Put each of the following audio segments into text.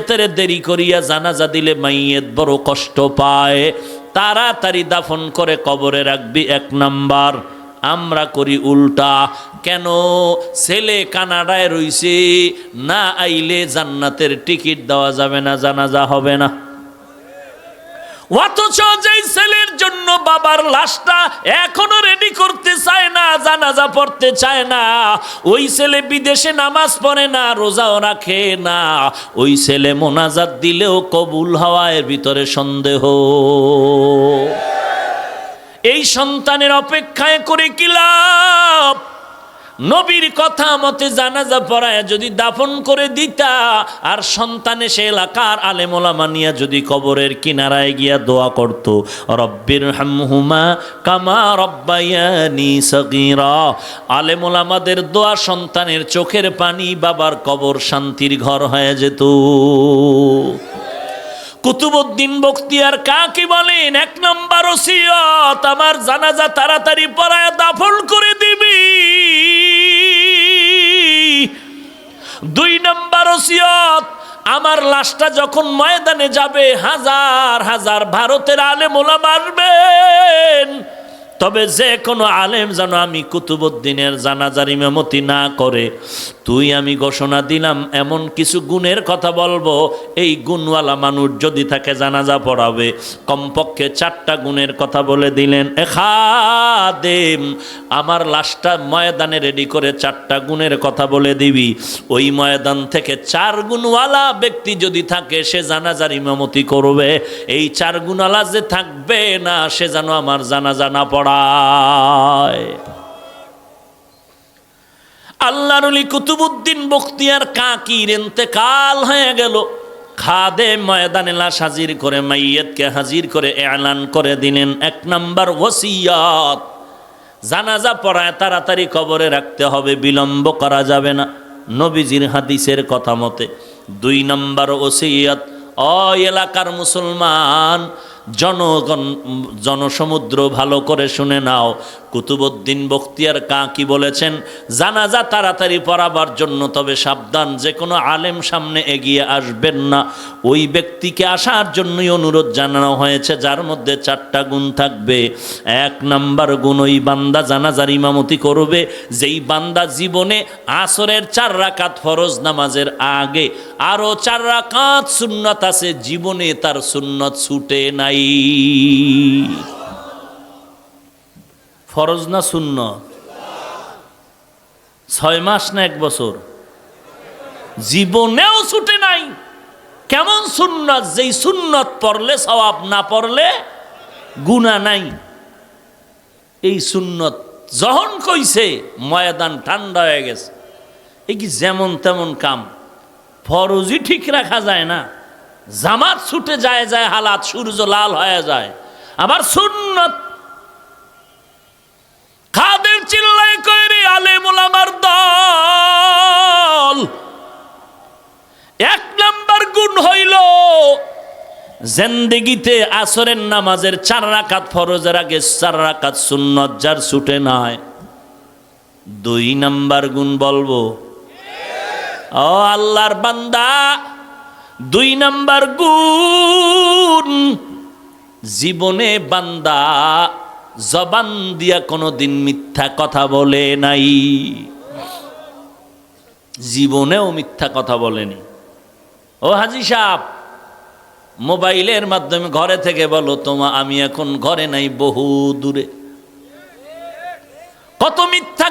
তেরে দেরি করিয়া জানাজা দিলে মাইয়েত বড় কষ্ট পায়। তাড়াতাড়ি দাফন করে কবরে রাখবি এক নাম্বার। আমরা করি উল্টা। কেন? ছেলে কানাডায় রইছে, না আইলে জান্নাতের টিকিট দেওয়া যাবে না, জানাজা হবে না। অথচ যেই ছেলের জন্য বাবার লাশটা এখনও রেডি করতে চায় না, জানাজা পড়তে চায় না, ওই ছেলে বিদেশে নামাজ পড়ে না, রোজাও রাখে না, ওই ছেলে মোনাজাত দিলেও কবুল হওয়ার ভিতরে সন্দেহ। এই সন্তানের অপেক্ষায় করে কি লাভ? নবীর কথা মতে জানাজা পড়ায় যদি দাফন করে দিতা, আর সন্তানে সে এলাকার আলেমোলা মানিয়া যদি কবরের কিনারায় গিয়া দোয়া করত, রব্বির হামহুমা কামা রব্বায়ানি সগীরা। আলেমোলামাদের দোয়া সন্তানের চোখের পানি বাবার কবর শান্তির ঘর হয়ে যেত। কুতুবুদ্দিন বখতিয়ার কাকে বলেন? এক নম্বর ওসিয়ত, আমার জানাজা তাড়াতাড়ি পড়ায় দাফন করে দিবি। ওসিয়ত আমার লাশটা যখন ময়দানে যাবে হাজার হাজার ভারতের আলে মোলা আসবেন। তবে যে কোনো আলেম যেন আমি কুতুবুদ্দিনের জানাজার ইমামতি না করে, তুই আমি ঘোষণা দিলাম, এমন কিছু গুণের কথা বলব, এই গুণওয়ালা মানুষ যদি তাকে জানাজা পড়াবে, কমপক্ষে চারটা গুণের কথা বলে দিলেন এখাদেম আমার লাশটা ময়দানে রেডি করে চারটা গুণের কথা বলে দিবি। ওই ময়দান থেকে চার গুণওয়ালা ব্যক্তি যদি থাকে, সে জানাজার ইমামতি করবে। এই চার গুণওয়ালা যে থাকবে না, সে যেন আমার জানাজা না পড়ায়। আল্লাহর কুতুবুদ্দিন বখতিয়ার কাকির এতেকাল হয়ে গেল। খাদে ময়দানে লাশ হাজির করে মাইয়াতকে হাজির করে এলান করে দিলেন। এক নাম্বার ওসিয়াত। জানাজা পড়ায় তাড়াতাড়ি কবরে রাখতে হবে, বিলম্ব করা যাবে না। নবীজির হাদিসের কথা মতে দুই নাম্বার ওসিয়াত, অ এলাকার মুসলমান জনগণ, জনসমুদ্র ভালো করে শুনে নাও। কুতুবুদ্দিন বখতিয়ার কা কি বলেছেন? জানাজা তাড়াতাড়ি পড়াবার জন্য তবে সাবধান যে কোনো আলেম সামনে এগিয়ে আসবেন না। ওই ব্যক্তিকে আসার জন্যই অনুরোধ জানানো হয়েছে, যার মধ্যে চারটা গুণ থাকবে। এক নাম্বার গুণ, ওই বান্দা জানাজার ইমামতি করবে। যেই বান্দা জীবনে আসরের চার রাকাত ফরজ নামাজের আগে আরও চার রাকাত সুন্নত আছে, জীবনে তার সুন্নত ছুটে নাই। ফরজ না শূন্য ছয় মাস না এক বছর? জীবনেও ছুটে নাই। কেমন সুন্নত? যেই সুন্নত পড়লে সবাব না পড়লে গুণা নাই। এই সুন্নত যখন কইছে, ময়দান ঠান্ডা হয়ে গেছে। এই কি যেমন তেমন কাম? ফরজই ঠিক রাখা যায় না। জামাত ছুটে যায় যায়, হালাত সূর্য লাল হয়ে যায়। আবার সুন্নত। খাদের চিল্লাই কইরি আলেম ওলামার দল? এক নাম্বার গুণ হইল, জেন্দেগিতে আসরের নামাজের চার রাকাত ফরজের আগে চার রাকাত সুন্নত যার ছুটে নাই। দুই নাম্বার গুণ বলব ও আল্লাহর বান্দা, দুই নাম্বার গুণ, জীবনে বান্দা জবান দিয়া কোনোদিন মিথ্যা কথা বলে নাই। জীবনেও মিথ্যা কথা বলেনি। ও হাজি সাহ মোবাইলের মাধ্যমে ঘরে থেকে বলো, তোমা, আমি এখন ঘরে নাই বহু দূরে। কত মিথ্যা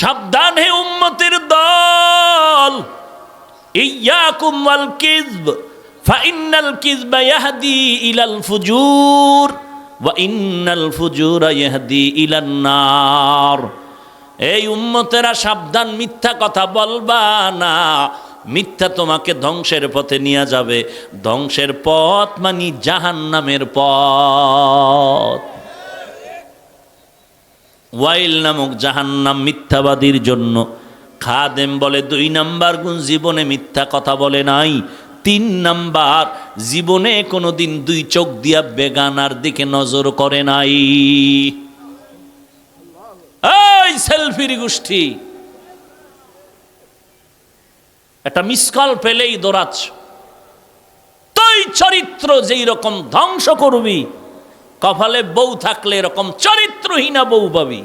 সাবধান হে উম্মতের দল। ইয়াকুম ওয়াল কিযব ফাইন্নাল কিযবা ইয়াহদি ইলাল ফুজুর, ওয়া ইন্নাল ফুজুরা ইয়াহদি ইলান নার। এই উম্মতেরা সাবধান, মিথ্যা কথা বলবা না। মিথ্যা তোমাকে ধ্বংসের পথে নিয়ে যাবে। ধ্বংসের পথ মানি জাহান্নামের পথ। ওয়াইল নামক জাহান্নাম মিথ্যাবাদীর জন্য। খাদেম বলে, দুই নাম্বার গুণ জীবনে মিথ্যা কথা বলে নাই। তিন নাম্বার, জীবনে কোনোদিন দুই চোখ দিয়া বেগানার দিকে নজর করে নাই। এই সেলফির গোষ্ঠী। একটা মিস কল পেলেই দৌড়াচ্ছ। তুই চরিত্র যেই রকম ধ্বংস করবি কপালে বউ থাকলে এরকম চরিত্রহীনা বউ পাবি।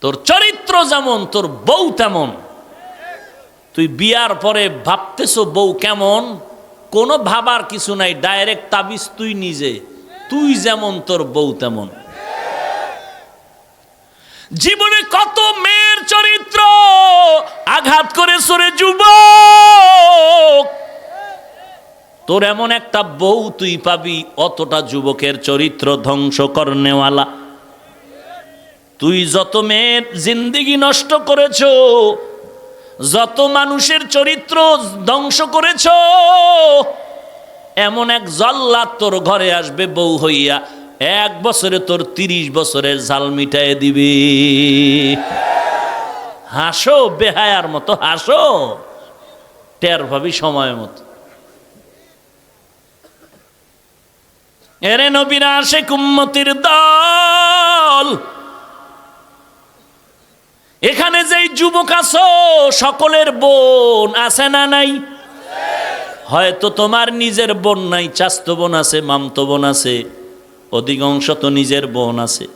তোর চরিত্র যেমন, তোর বউ তেমন। তুই বিয়ার পরে ভাবতেছ বউ কেমন? কোনো ভাবার কিছু নাই, ডাইরেক্ট তাবিজ তুই নিজে। তুই যেমন, তোর বউ তেমন। জীবনে কত মেয়ের চরিত্র আঘাত করে সরে যুবক। তোর এমন একটা বউ তুই পাবি, অতটা যুবকের চরিত্র ধ্বংস করনেওয়ালা। তুই যত মেয়ের জিন্দিগি নষ্ট করেছ, যত মানুষের চরিত্র ধ্বংস করেছ, এমন এক জল্লাদ তোর ঘরে আসবে বউ হইয়া। এক বছরে তোর তিরিশ বছরের জাল মিটায় দিবি। হাসো, বেহায়ার মতো হাসো। টের ভাবি সময় মতো। এরে নবীরা আসে কুম্মতির দল। এখানে যেই যুবক আছো, সকলের বোন আছে না নাই? হয়তো তোমার নিজের বোন নাই, চাস্ত বোন আছে, মামতো বোন আছে, অধিকাংশ তো নিজের বোন আছে।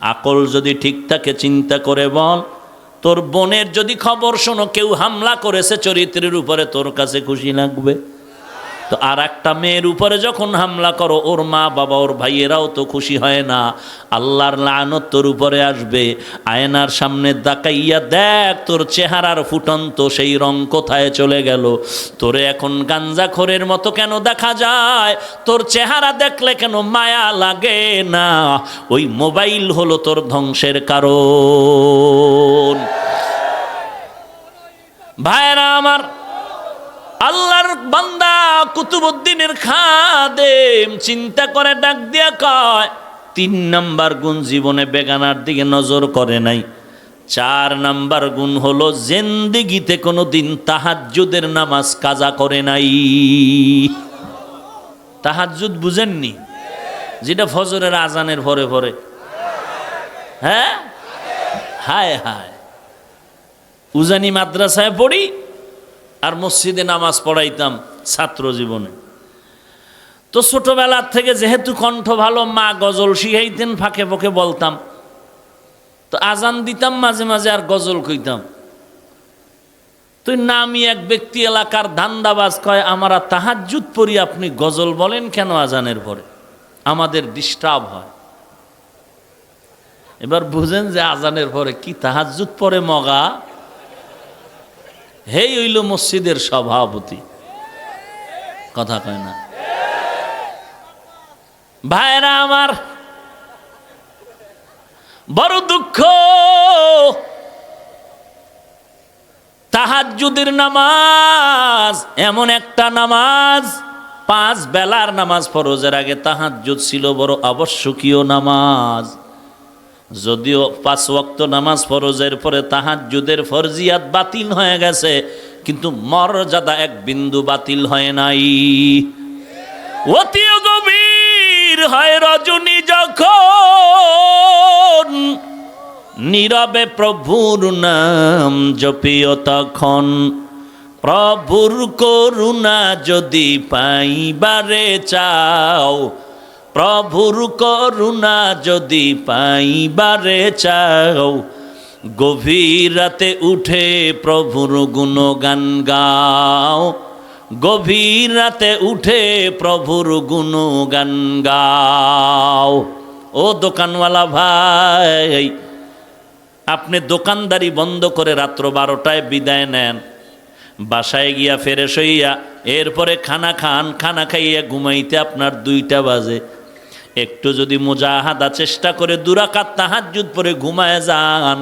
আকল যদি ঠিক থাকে, চিন্তা করে বল, তোর বোনের যদি খবর শোনো, কেউ হামলা করেছে চরিত্রের উপরে, তোর কাছে খুশি লাগবে? তো আর একটা মেয়ের উপরে যখন হামলা করো, ওর মা বাবা, ওর ভাইয়েরাও তো খুশি হয় না। আল্লাহর লানত তোর উপরে আসবে। আয়নার সামনে দাকাইয়া দেখ, তোর চেহারার ফুটন্ত সেই রং কোথায় চলে গেল। তোরে এখন গাঞ্জা গাঞ্জাখোরের মতো কেন দেখা যায়? তোর চেহারা দেখলে কেন মায়া লাগে না? ওই মোবাইল হলো তোর ধ্বংসের কারণ। ভাইরা আমার আল্লাহর বান্দা কুতুবুদ্দিনের খাদেম চিন্তা করে ডাক দিয়া কয়, তিন নাম্বার গুণ জীবনে বেগানার দিকে নজর করে নাই। চার নাম্বার গুণ হলো জেন্দিগিতে কোনো দিন তাহাজ্জুদের নামাজ কাজা করে নাই। তাহাজ্জুদ বুঝেননি? যেটা ফজরের আজানের ভরে ভরে। হ্যাঁ? হায় হায়। উজানি মাদ্রাসায় পড়ি আর মসজিদে নামাজ পড়াইতাম ছাত্র জীবনে। তো ছোটবেলার থেকে যেহেতু কণ্ঠ ভালো, মা গজল শিখাইতেন, ফাঁকে ফাঁকে বলতাম। তো আজান দিতাম, মাঝে মাঝে আর গজল কইতাম। তুই নামি এক ব্যক্তি এলাকার ধান্দাবাজ কয়, আমরা তাহাজ্জুদ পড়ি, আপনি গজল বলেন কেন আজানের পরে? আমাদের ডিস্টার্ব হয়। এবার বুঝেন যে আজানের পরে কি তাহাজ্জুদ পরে মগা? হেই হইল মসজিদের সভাপতি। কথা কয় না। ভাইরা আমার, বড় দুঃখ। তাহাজ্জুদের নামাজ, এমন একটা নামাজ, পাঁচ বেলার নামাজ ফরজের আগে তাহাজ্জুদ ছিল বড় আবশ্যকীয় নামাজ। যদিও পাঁচ ওয়াক্ত নামাজ ফরজের পরে তাহাজ্জুদের ফরজিয়াত বাতিল হয়ে গেছে, কিন্তু মর্যাদা এক বিন্দু বাতিল হয় নাই। অতি গভীর হয় রজনী যখন, নীরবে প্রভুর নাম জপিও তখন। প্রভুর করুণা যদি পাইবারে চাও প্রভুর করুণা যদি পাইবারে চাও, গভীর রাতে উঠে প্রভুর গুণগান গাও। গভীর রাতে উঠে প্রভুর গুণগান গাও। ও দোকানওয়ালা ভাই, আপনি দোকানদারি বন্ধ করে রাত্র বারোটায় বিদায় নেন। বাসায় গিয়া ফেরে সইয়া এরপরে খানা খান, খানা খাইয়া ঘুমাইতে আপনার দুইটা বাজে। একটু যদি মুজাহাদা চেষ্টা করে দুরাকাত তাহাজ্জুদ পরে ঘুমায় যান,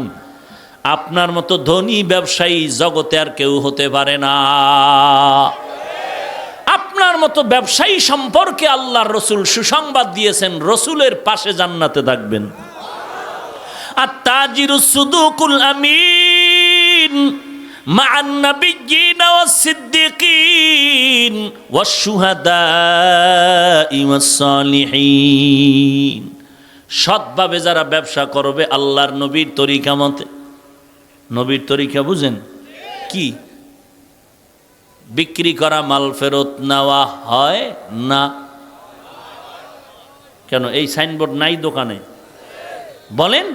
আপনার মতো ধনী ব্যবসায়ী জগতে আর কেউ হতে পারে না। আপনার মতো ব্যবসায়ী সম্পর্কে আল্লাহর রসুল সুসংবাদ দিয়েছেন, রসুলের পাশে জান্নাতে থাকবেন। আর তাজিরু সুদুকুল আমিন مع النبيين والصديقين والشهداء والصالحين সৎভাবে যারা ব্যবসা করবে আল্লাহর নবীর তরিকা মতে নবীর তরিকা বুঝেন কি বিক্রি করা মাল ফেরত নেওয়া হয় না কেন এই সাইনবোর্ড নাই দোকানে বলেন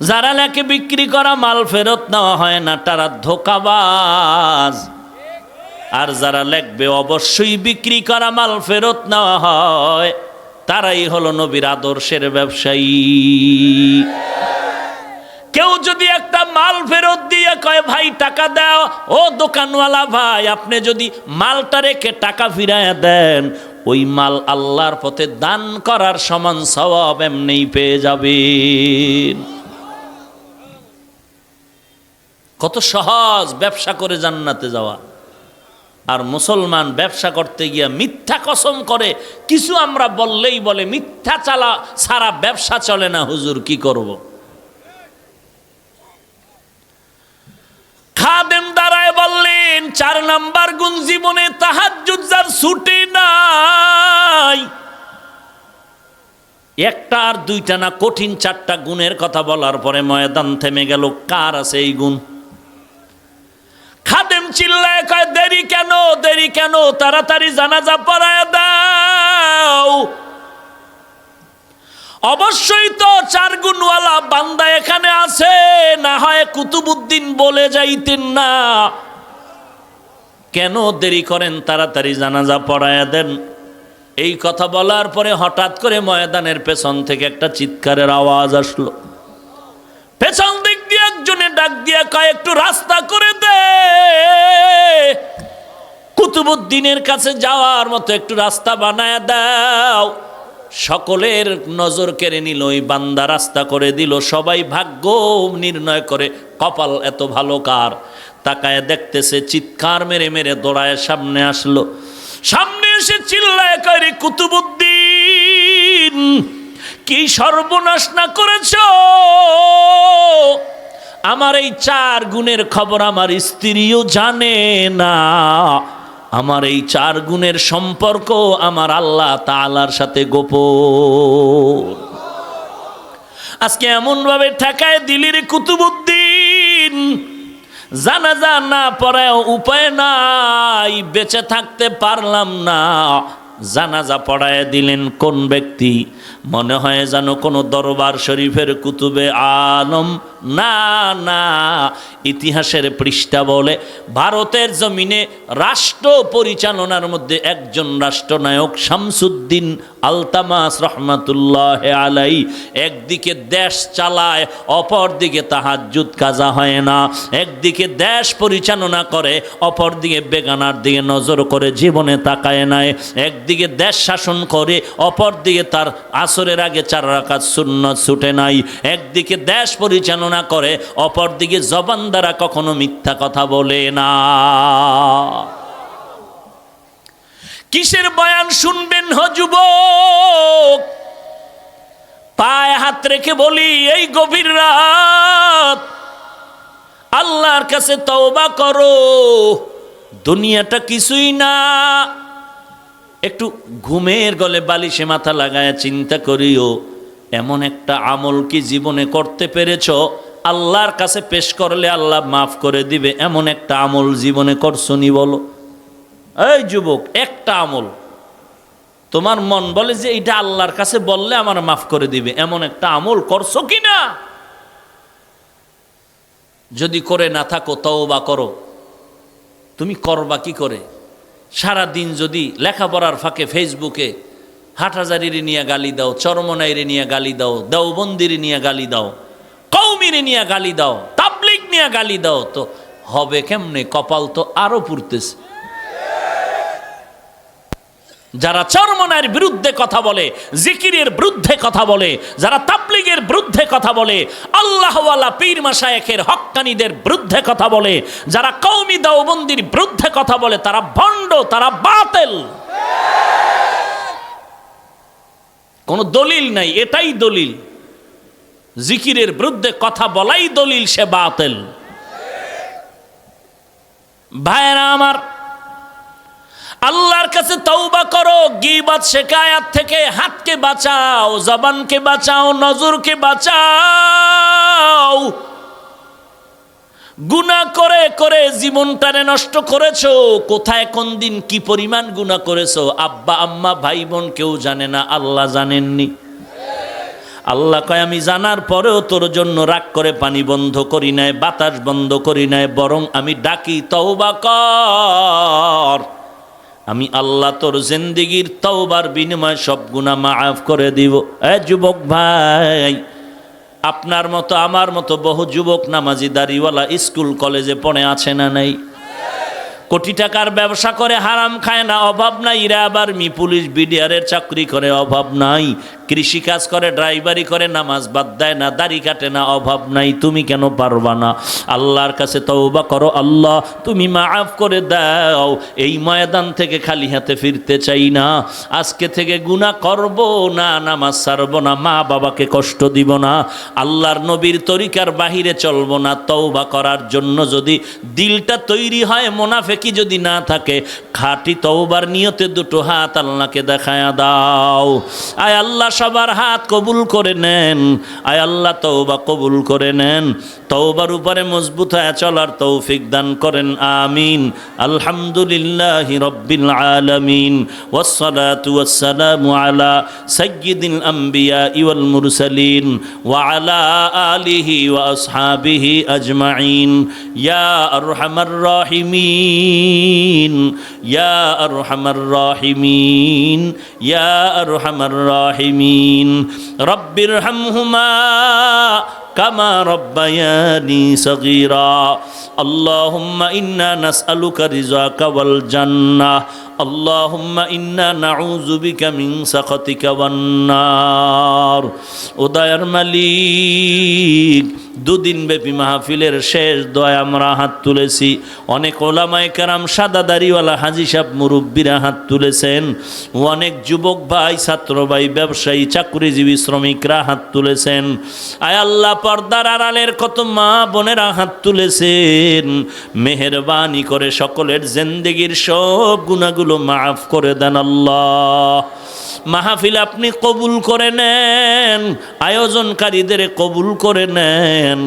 যারা লেখে বিক্রি করা মাল ফেরত নেওয়া হয় না, তারা ধোকাবাজ। আর যারা লেখবে, অবশ্যই বিক্রি করা মাল ফেরত নেওয়া হয় তারাই হলো নবীর আদর্শের ব্যবসায়ী। কেউ যদি একটা মাল ফেরত দিয়ে কয়, ভাই, টাকা দাও। ও দোকানওয়ালা ভাই, আপনি যদি মালটা রেখে টাকা ফিরায় দেন, ওই মাল আল্লাহর পথে দান করার সমান সবাব এমনি পেয়ে যাবেন। কত সহজ ব্যবসা করে জান্নাতে যাওয়া। আর মুসলমান ব্যবসা করতে গিয়া মিথ্যা কসম করে, কিছু আমরা বললেই বলে, মিথ্যা চালা সারা ব্যবসা চলে না, হুজুর কি করব। খাদেম দাঁড়ায় বললেন, চার নাম্বার গুণ জীবনে তাহাজ্জুদ যার ছুটে নাই। একটা আর দুইটা না, কঠিন চারটা গুণের কথা বলার পরে ময়দান থেমে গেল, কার আছে এই গুণ? চিল্লায় কয়, দেরি কেন দেরি কেন, তাড়াতাড়ি জানাজা পড়ায় দাও। অবশ্যই তো চার গুণওয়ালা বান্দা এখানে আছে, না হয় কুতুবুদ্দিন বলে যাইতেন না। কেন দেরি করেন, তাড়াতাড়ি জানাজা পড়ায় দেন? এই কথা বলার পরে হঠাৎ করে ময়দানের পেছন থেকে একটা চিৎকারের আওয়াজ আসলো। পেছন দিক দিয়ে একজনে কুতুবুদ্দিনের কাছে যাওয়ার মতো একটু রাস্তা বানায় দাও। সকলের নজর কেড়ে নিল, ওই বান্দা রাস্তা করে দিল। সবাই ভাগ্য নির্ণয় করে, কপাল এত ভালো কার? তাকায় দেখতেছে, চিৎকার মেরে মেরে দৌড়ায় সামনে আসলো। সামনে এসে চিল্লায় করে কুতুবুদ্দিন, কি সর্বনাশ না করেছ? আমার এই চার গুণের খবর আমার স্ত্রীও জানে না। আমার এই চার গুণের সম্পর্ক আমার আল্লাহ তালার সাথে গোপন। আজকে এমন ভাবে ঠেকায় দিলির কুতুবুদ্দিন, জানাজা না পড়ায় উপায় নাই, বেঁচে থাকতে পারলাম না। জানাজা পড়ায় দিলেন কোন ব্যক্তি? মনে হয় যেন কোনো দরবার শরীফের কুতুবে আলম। না না, ইতিহাসের পৃষ্ঠা বলে ভারতের জমিনে রাষ্ট্র পরিচালনার মধ্যে একজন রাষ্ট্রনায়ক শামসুদ্দিন আলতামাস রহমাতুল্লাহ আলাই একদিকে দেশ চালায় অপর দিকে তাহাজুদ কাজা হয় না। একদিকে দেশ পরিচালনা করে অপর দিকে বেগানার দিকে নজর করে, জীবনে তাকায় নাই। একদিকে দেশ শাসন করে অপর দিকে তার আসরের আগে চার রাকাত শূন্য ছুটে নাই। একদিকে দেশ পরিচালনা করে অপর দিকে জবান দ্বারা কখনো মিথ্যা কথা বলে না। কিসের বয়ান শুনবেন হ যুবক? পায়ে হাত রেখে বলি, এই গভীর রাত, আল্লাহর কাছে তওবা করো। দুনিয়াটা কিছুই না। একটু ঘুমের গলে বালিশে মাথা লাগায় চিন্তা করিও, এমন একটা আমল কি জীবনে করতে পেরেছ? আল্লাহর কাছে পেশ করলে আল্লাহ মাফ করে দিবে, এমন একটা আমল জীবনে করছনি বলো? এই যুবক, একটা আমল। তোমার মন বলে যে এটা আল্লাহর কাছে বললে আমার মাফ করে দিবে, এমন একটা আমল করছ কি না যদি করে না থাকো তাও বা করো। তুমি করবা কি করে? সারা দিন যদি লেখাপড়ার ফাঁকে ফেসবুকে হাটহাজারিরে নিয়ে গালি দাও, চরমনাইরে নিয়ে গালি দাও, দেওবন্দিরে নিয়ে গালি দাও কৌমিরে নিয়ে গালি দাও তাবলিক নিয়ে গালি দাও, তো হবে কেমনে? কপাল তো আরও পুড়তেছে। যারা চরমনার বিরুদ্ধে কথা বলে, জিকিরের বিরুদ্ধে কথা বলে, যারা তাবলিগের বিরুদ্ধে কথা বলে, আল্লাহওয়ালা পীর মাসায়েকের হক্কানিদের বিরুদ্ধে কথা বলে, যারা কৌমি দাওবন্দির বিরুদ্ধে কথা বলে, তারা ভণ্ড, তারা বাতেল। কোনো দলিল নাই, এটাই দলিল। জিকিরের বিরুদ্ধে কথা বলাই দলিল, সে বাতেল। ভাইরা আমার আল্লাহর কাছে তৌবা করো গিবাত শেখায়াত থেকে হাতকে বাঁচাও, জবানকে বাঁচাও, নজরকে বাঁচাও। গুণা করে করে জীবনটারে নষ্ট করেছ, কোথায়, কোন দিন কি পরিমাণ গুণা করেছ? আব্বা, আম্মা, ভাই, বোন কেউ জানে না, আল্লাহ জানেননি। আল্লাহ কয়, আমি জানার পরেও তোর জন্য রাগ করে পানি বন্ধ করি নাই, বাতাস বন্ধ করি নাই, বরং আমি ডাকি, তওবা কর। আমি আল্লাহ তোর জিন্দিগির তওবার বিনিময় সব গুণা মাফ করে দিব। এ যুবক ভাই, আপনার মতো, আমার মতো বহু যুবক নামাজি দাড়িওয়ালা স্কুল, কলেজে পড়ে আছে না নাই? কোটি টাকার ব্যবসা করে হারাম খায় না, অভাব নাই। এরা আবার মি পুলিশ, বিডিআরের চাকরি করে, অভাব নাই। কৃষি কাজ করে, ড্রাইভারি করে, নামাজ বাদ দেয় না, দাড়ি কাটে না, অভাব নাই, তুমি কেন পারবা না? আল্লাহর কাছে তওবা করো, আল্লাহ তুমি মাফ করে দাও, এই ময়দান থেকে খালি হাতে ফিরতে চাই না, আজকে থেকে গুনাহ করব না, নামাজ ছাড়বো না, মা বাবাকে কষ্ট দিব না, আল্লাহর নবীর তরিকার বাহিরে চলবো না, তওবা করার জন্য যদি দিলটা তৈরি হয়, মোনাফেকি যদি না থাকে, খাঁটি তওবার নিয়তে দুটো হাত আল্লাহকে দেখায়া দাও। আয় আল্লাহ সবার হাত কবুল করে নেন। আয় আল্লাহ তৌবা কবুল করে নেন। তৌবার উপরে মজবুত হয়ে চলার তৌফিক দান করেন। আমিন। আলহামদুলিল্লাহ রব্বিল আলমিন। ওসলাত ওসালাম আলা সৈয়দিন আম্বিয়া ইউল মুরসালিন ওয়ালা আলিহি ওয়াসহাবিহি আজমাইন। ইয়া আরহামার রাহিমিন। ইয়া আরহামার রাহিমিন। ইয়া আরহামার রাহিমিন। العالمين رب ارحمهما كما ربياني صغيرا اللهم إنا نسألك رزاك والجنة اللهم إنا نعوذ بك من سخطك والنار ودير مليك দুদিন ব্যাপী মাহফিলের শেষ দয় আমরা হাত তুলেছি। অনেক ওলামায় কারাম, সাদা দাড়িওয়ালা হাজি সাহেব, মুরব্বীরা হাত তুলেছেন। অনেক যুবক ভাই, ছাত্র ভাই, ব্যবসায়ী, চাকরিজীবী, শ্রমিকরা হাত তুলেছেন। আয় আল্লাহ, পর্দার আড়ালের কত মা বোনেরা হাত তুলেছেন। মেহরবানি করে সকলের জেন্দেগির সব গুণাগুলো মাফ করে দেন আল্লাহ। মাহফিল আপনি কবুল করে নেন, আয়োজনকারীদের কবুল করে নেন,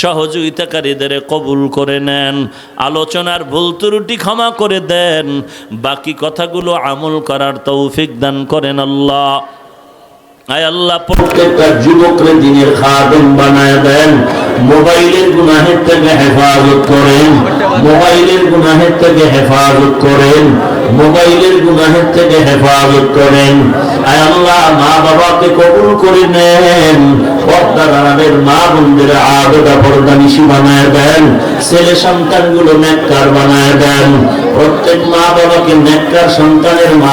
সহযোগিতাকারীদের কবুল করে নেন, আলোচনার ভুল ত্রুটি ক্ষমা করে দেন, বাকি কথাগুলো আমল করার তৌফিক দান করেন আল্লাহ। প্রত্যেকটা যুবকরে দিনের কবুল করে নেন। পর্দার মা বোনদের আবেদা পর্দা নিশি বানায় দেন। ছেলে সন্তানগুলো নেককার বানায় দেন। প্রত্যেক মা বাবাকে নেককার সন্তানের মা